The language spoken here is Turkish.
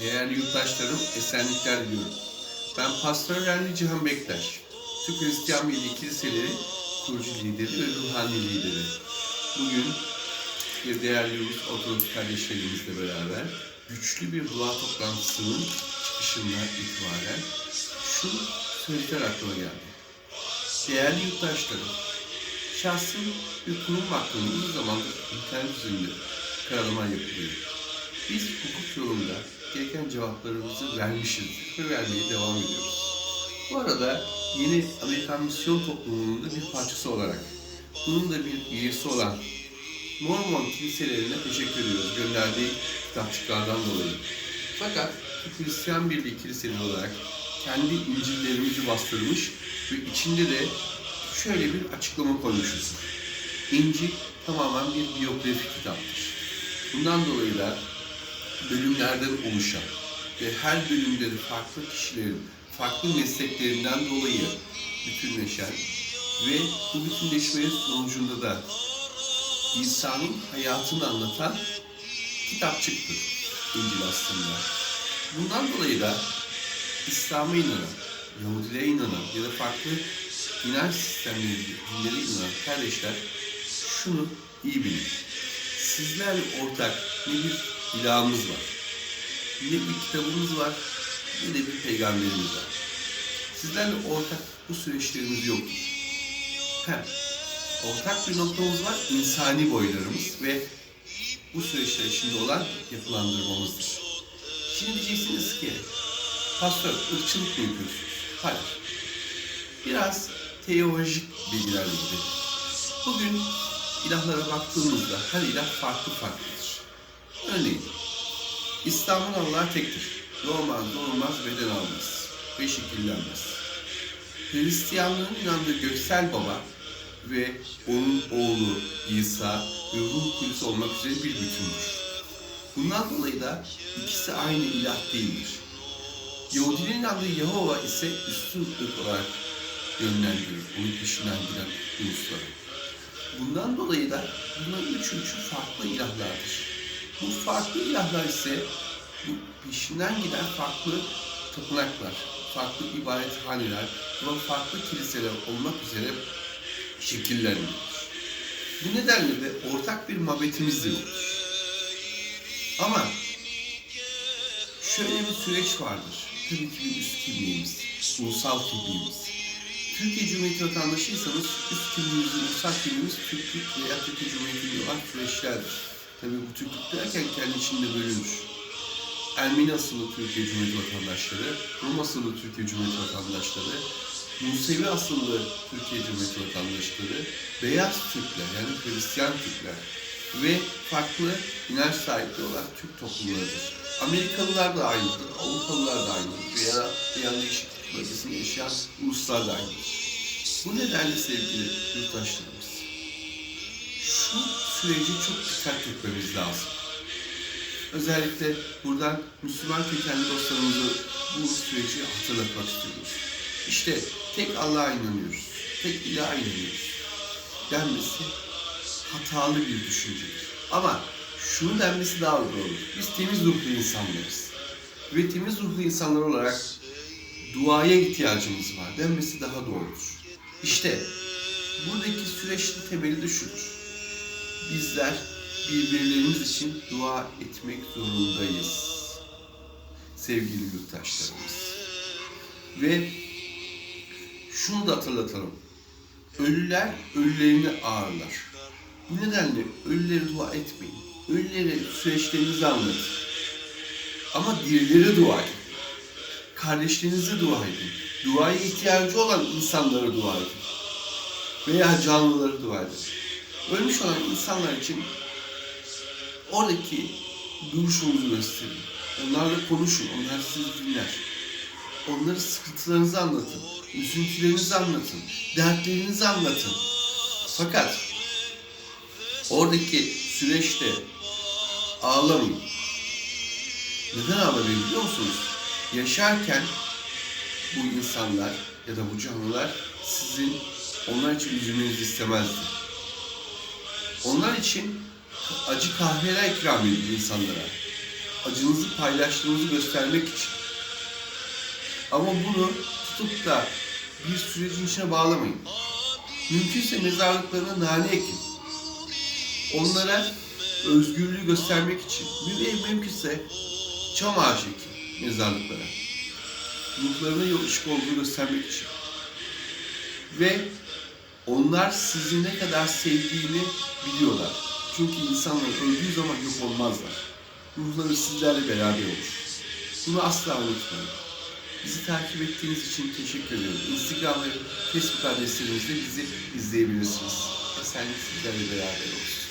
Değerli yurttaşlarım, esenlikler diliyorum. Ben Pastör Öğrenci Cihan Bektaş. Türk Hristiyan Birliği Kiliseleri kurucu lideri ve ruhani lideri. Bugün bir değerli Rus Ortodoks kardeşlerimizle beraber güçlü bir dua toplantısının çıkışından itibaren şu sözler aklıma geldi. Değerli yurttaşlarım, şahsım bir kurum hakkında uzun zamandır internet üzerinde karalama yapılıyor. Biz hukuk yolunda gereken cevaplarımızı vermişizdir ve vermeye devam ediyoruz. Bu arada yeni Amerikan Misyon Topluluğu'nun da bir parçası olarak, bunun da bir üyesi olan Mormon kiliselerine teşekkür ediyoruz gönderdiği kitapçıklardan dolayı. Fakat Hristiyan Birliği kiliseleri olarak kendi İncil'lerimizi bastırmış ve içinde de şöyle bir açıklama koymuşuz. İncil tamamen bir biyografi kitaptır. Bundan dolayı da bölümlerden oluşan ve her bölümde de farklı kişilerin farklı mesleklerinden dolayı bütünleşen ve bu bütünleşmenin sonucunda da İsa'nın hayatını anlatan kitapçıktır İncil aslında. Bundan dolayı da İslam'a inanan, Yahudiliğe inanan ya da farklı inanç sistemleri, dinlere inanan kardeşler şunu iyi bilin. Sizlerle ortak ne bir ilahımız var, ne bir kitabımız var, ne de bir peygamberimiz var. Sizlerle ortak bu süreçlerimiz yoktur. Hem ortak bir noktamız var, insani boylarımız ve bu süreçler içinde olan yapılandırmamızdır. Şimdi diyeceksiniz ki, pastör ırkçılık mı yapıyorsunuz? Hayır. Biraz teolojik bilgilerle gidelim. Bugün ilahlara baktığımızda her ilah farklı farklıdır. Örneğin, İslam'ın Allah'ı tektir. Doğmaz, doğmaz, beden almaz ve şekillenmez. Hristiyanlığın inandığı göksel baba ve onun oğlu İsa ve ruh kudüs olmak üzere bir bütündür. Bundan dolayı da ikisi aynı ilah değildir. Yahudinin inandığı Yehova ise üstün ırk olarak yönlendirir, onun peşinden giden ulusları. Bundan dolayı da bunların üçü üçü farklı ilahlardır. Bu farklı ilahlar ise bu peşinden giden farklı tapınaklar, farklı ibadethaneler ve farklı kiliseler olmak üzere şekillendirilir. Bu nedenle de ortak bir mabetimiz de yoktur. Ama şöyle bir süreç vardır. Tabii ki bir üst kimliğimiz, ulusal kimliğimiz. Türkiye Cumhuriyeti vatandaşıysanız üst kimliğimiz, ulusal kimliğimiz Türklük veya Türkiye Cumhuriyeti'nde olan süreçlerdir. Tabii bu Türklük derken kendi içinde bölünür. Ermeni asıllı Türkiye Cumhuriyeti vatandaşları, Rum asıllı Türkiye Cumhuriyeti vatandaşları, Musevi asıllı Türkiye Cumhuriyeti vatandaşları, Beyaz Türkler yani Hristiyan Türkler ve farklı inanç sahibi olan Türk toplumlarıdır. Amerikalılar da aynıdır, Avrupalılar da aynıdır veya veya değişiklik bölgesinde yaşayan uluslar da aynıdır. Bu nedenle sevgili yurttaşlarımız, şu süreci çok dikkat etmemiz lazım. Özellikle buradan Müslüman kökenli dostlarımızı bu süreci hatırlatmak istiyoruz. İşte tek Allah'a inanıyoruz, tek ilaha inanıyoruz denmesi hatalı bir düşüncedir. Ama şunu denmesi daha doğru. Biz temiz ruhlu insanlarız. Ve temiz ruhlu insanlar olarak duaya ihtiyacımız var denmesi daha doğrudur. İşte buradaki süreçin temeli de şudur. Bizler birbirlerimiz için dua etmek zorundayız. Sevgili yurttaşlarımız. Ve şunu da hatırlatalım. Ölüler ölülerini ağırlar. Bu nedenle ölülere dua etmeyin. Ölülere süreçlerinizi anlatın. Ama dirilere dua edin. Kardeşlerinize dua edin. Duaya ihtiyacı olan insanlara dua edin. Veya canlılara dua edin. Ölmüş olan insanlar için oradaki duruşunuzu gösterin. Onlarla konuşun. Onlar sizi dinler. Onlara sıkıntılarınızı anlatın. Üzüntülerinizi anlatın. Dertlerinizi anlatın. Fakat oradaki süreçte ağlamayın. Neden ağlamayın biliyor musunuz? Yaşarken bu insanlar ya da bu canlılar sizin onlar için üzülmenizi istemezdi. Onlar için acı kahveler ikram edin insanlara. acınızı paylaştığınızı göstermek için. Ama bunu tutup da bir sürecin içine bağlamayın. Mümkünse mezarlıklarına nane ekin. Onlara özgürlüğü göstermek için. Bir mümkünse çam ağacı ekin mezarlıklara. Ruhlarına yol ışık olduğunu göstermek için. Ve onlar sizi ne kadar sevdiğini biliyorlar. Çünkü insanlar öldüğü zaman yok olmazlar. Ruhları sizlerle beraber olur. Bunu asla unutmayın. Bizi takip ettiğiniz için teşekkür ediyorum. Instagram ve Facebook adreslerimizde bizi izleyebilirsiniz. Esenlik sizlerle beraber olsun.